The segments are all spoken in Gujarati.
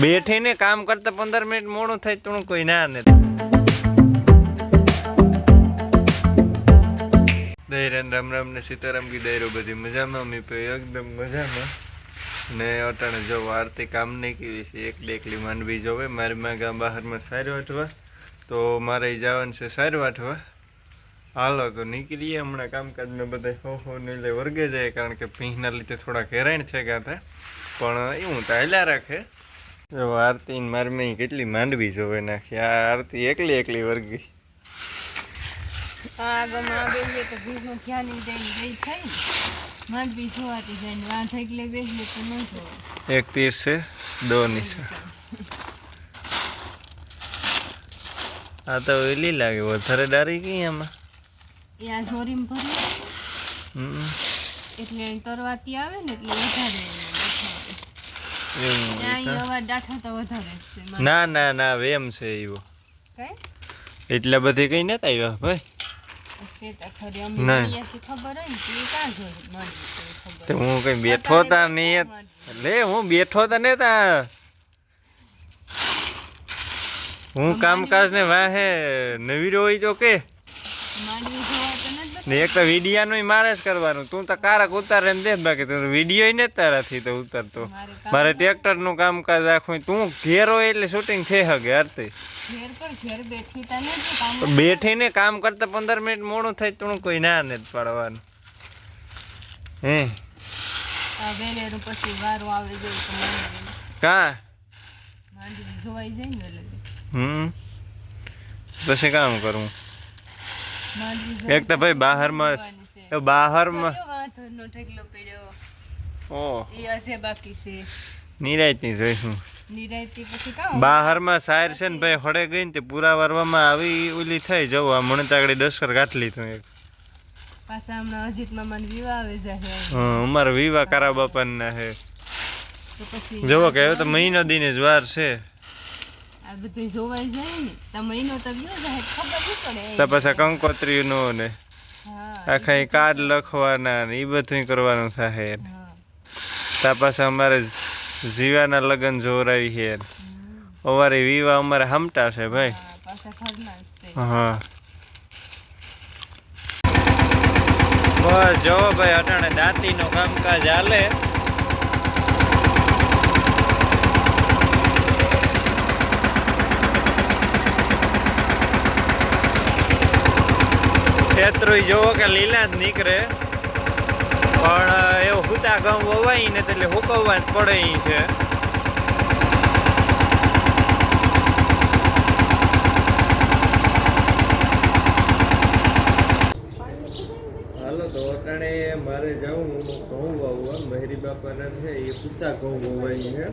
બેઠીને કામ કરતા પંદર મિનિટ મોડું થાય તો કોઈ ના ને. દહીરાન રામ રામ ને સીતારામ કી દૈરો બધી મજામાં? અમી પે એકદમ મજામાં. ને અટાણે જો આરતી કામ નહીં કેવી છે એકલી એકલી માંડવી જોવે. મારી માં ગામ બહારમાં સારું વાટવા. તો મારે જવાનું છે સારું વાટવા. હાલો, તો નીકળીએ હમણાં કામકાજને બધા હો હો ને વર્ગે જાય કારણ કે પીંહના લીધે થોડાક હેરાન છે ગાતા પણ એવું તો રાખે. જો આરતી મારી મેં કેટલી માંડવી જોવે નાખી. આ આરતી એકલી એકલી વર્ગી. આગળમાં બેસીએ તો ભીખનું ધ્યાન દઈને ગઈ થઈ માંડવી જોવાતી જાય ને વાંધા એટલે બેસીએ તો ન જોવે. એક તીર છે દો નિશા આ તો ઓલી લાગે વધારે ડારી ગઈ આમાં. એ આ જોરીમ ભરી હમ. એટલે તરવાતી આવે ને એટલે વધારે બેઠાડે. એવું ત્યાં હોય ઈ અવાજ દાઠા તો વધારે જ છે કાં? ના ના ના વેમ છે એવો એટલા બધી કઈ નતા આવ્યા ભાઈ? હું કઈ બેઠો તા નહીં લે હું બેઠો તા ને તા. હું કામકાજ ને વાહે નવી રોઈ જો કે. ને એક તો વિડિયાનું મારે જ કરવાનું. તું તો કારક ઉતારે ને દે બાકી. તું વીડિયો ને તારાથી તો ઉતારતો. મારે ટ્રેક્ટરનું કામકાજ રાખવું તું ઘેર હોય એટલે શૂટિંગ થઈ શકે કામ બેઠીને કામ કરતા પંદર મિનિટ મોડું થાય તું કોઈ ના ને પાડવાનું. હે? કા? પછી કામ કરવું? એક તો ભાઈ બહારમાં. એ બહારમાં વાંધોનો ઢગલો પડ્યો. ઓ. એ હશે બાકી છે. નિરાયતી જોઈશું નિરાયતી પછી કામ બહારમાં સાયર છે ને ભાઈ હળે ગઈ ને તે પૂરા વારવામાં આવી ઓલી થઈ જવું આ મણતાગડી તાગડી દસકર ગાંઠલી તું એક. પાછા હમણાં અજીત મામાને વિવાહ આવે જાય હં, અમારા વિવાહ કારા બાપાના હે. તો જોવો કે હવે તો મહિનો દિને જ વાર છે. આ બધું જાય ને તો મહિનો તો ગયો જાય ખબર નહીં તો પછી કંકોત્રીનો ને આખા કાર્ડ લખવાના ને એ બધું કરવાનું થાય તા પાછા અમારે જીવાના લગ્ન જોવરાવી છે. અમારે વિવાહ અમારે હમટા છે ભાઈ. હા બસ જો ભાઈ અટાણે દાંતીનું કામકાજ હાલે. ખેતરું જોવો કે લીલા જ નીકળે. પણ એવું હુતા ઘઉં વવાય ને એટલે હુકવવા જ પડે છે. હાલો, તો અટાણે મારે જાઉં ઘઉં વાવવા મહેરી બાપાના છે, એ પૂતા ઘઉં વવાય છે.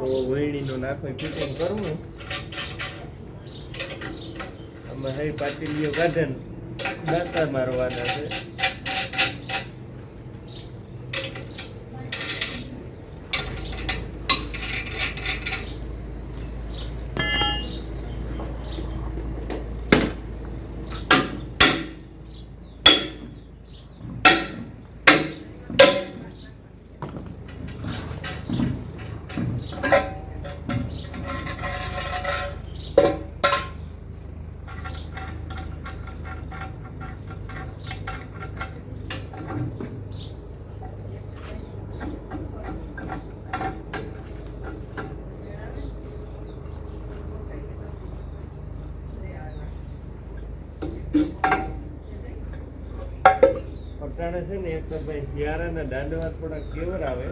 તો વહીણીનો નાખો ફિટિંગ કરવું મહેરી પાટીલીઓ કાઢે ને દાંતા મારવાના છે. અટાણે છે ને એક તો ભાઈ શિયાળાના દાંડવા થોડા કેવર આવે.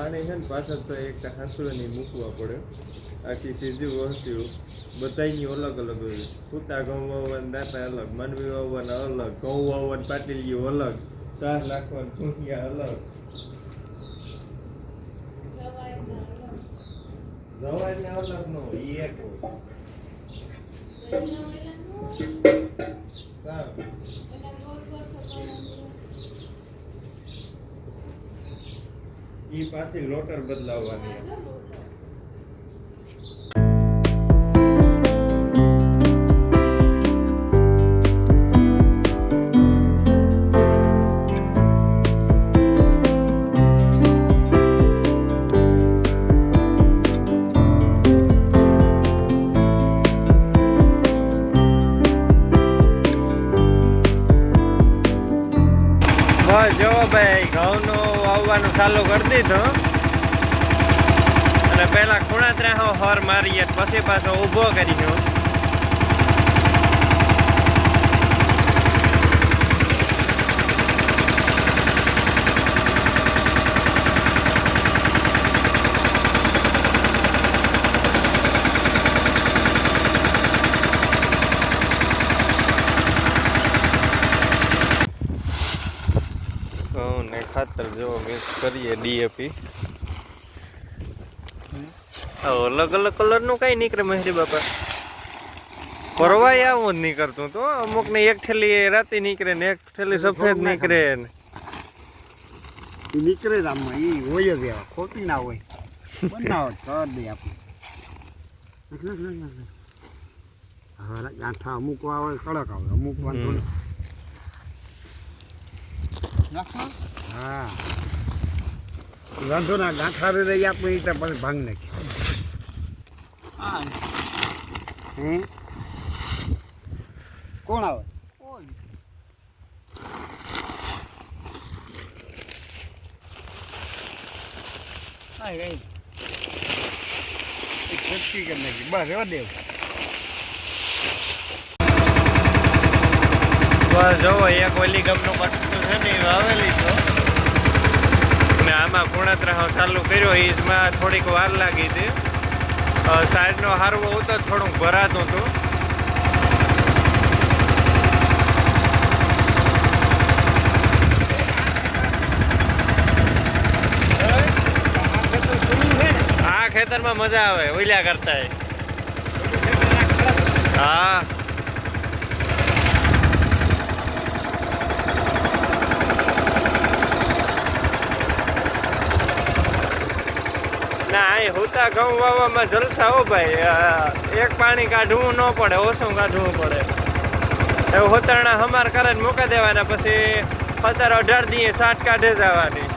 આને છે ને પાછળ તો એક હાંસવાની મૂકવા પડે. આખી સીધી વસ્તીઓ બધાયની અલગ અલગ હોય. કૂતા ઘઉં વાવવાના દાતા અલગ, માનવી વાવવાના અલગ ઘઉં વાવવાના પાટીલીઓ અલગ, ચાર નાખવાના ભૂંગિયા અલગ. જવાય ને અલગ નો ઈ પાછી લોટર બદલાવવાની બસ જો ભાઈ ઘઉંનું વાવવાનું ચાલુ કરી દીધું. અને પહેલા ખૂણા ત્રાહો હર મારીએ પછી પાછો ઊભો કર્યો ઘઉં ને ખાતર જો મિક્સ કરીએ ડીએપી અલગ અલગ કલરનું કઈ નીકળે મહેરી બાપા? પરવાય આવું જ નીકળતું તો અમુક ને એક થેલી રાતે નીકળે ને એક થેલી સફેદ નીકળે ને. નીકળે જ આમાં એ હોય જ ખોટી ના હોય. બનાવો કર દે આપણે. ગાંઠા અમુક આવે કડક આવે અમુક વાંધો. હા. વાંધો ના ગાંઠા રહી લઈ આપણે ઈ પણ ભાંગ નાખી. કોણ આવે? એ છટકી કરી નાખી. બસ એવા દેવ બસ જોવો એક ઓલી ગમનું કટકું છે ને વાવેલી તો. ને આમાં પૂર્ણત્રાહ ચાલુ કર્યો એમાં થોડીક વાર લાગી હતી. સાઈડનો હારવો હતો, થોડુંક ભરાતું હતું. આ ખેતરમાં મજા આવે ઓલ્યા કરતા હા. હુતા ઘઉં વાવવામાં જલસા હો ભાઈ એક પાણી કાઢવું ન પડે, ઓછું કાઢવું પડે. હોતરણા હમાર કરે મૂકી દેવાના, પછી અત્યારે અઢાર દીએ સાઠ કાઢે જવાની.